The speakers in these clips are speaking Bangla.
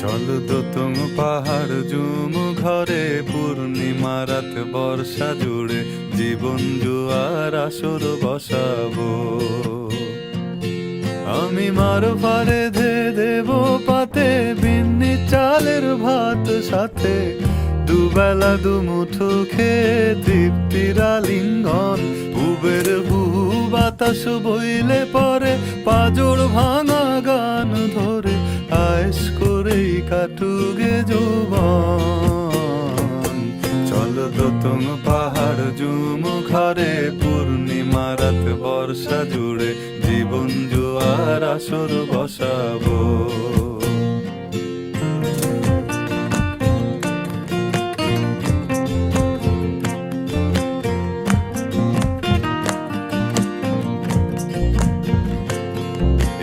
চল দোতং পাহাড় জুম ঘরে পূর্ণিমা রাত বর্ষা জুড়ে জীবন জুয়ার আসর বসাবো। আমি মার ফারে ধে দেব পাতে, বিন্নি চালের ভাত সাথে। দুবেলা দুমুঠো খেয়ে তৃপ্তির আলিঙ্গন, উবের বহু বাতাস বইলে পরে পাজর ভাঙা কাটুগে যৌবন। চল দোতং পাহাড় জুম ঘরে, পূর্ণিমা রাত বর্ষা জুড়ে জীবন জোয়ার আসর বসাবো।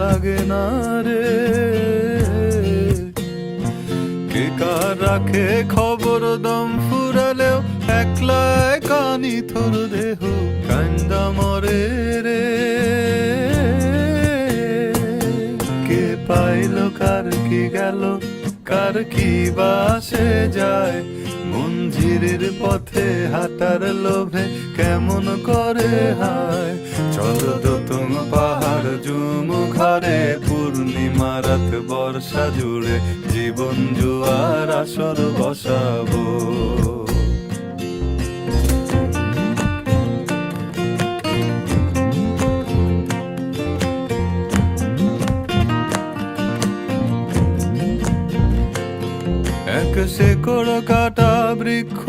লাগে না রে। কে কার রাখে খবর দম ফুরালেও একলা কানি থর দেহ কান্দা মরে রে। কে পাইল, কার কি গেল, কার কি বাসে যায়। মঞ্জিরের পথে হাঁটার লোভে কেমন করে হায়। চল রাত বর্ষা জুড়ে জীবন জুয়ার আসর বসাবো। এক শেকড় কাটা বৃক্ষ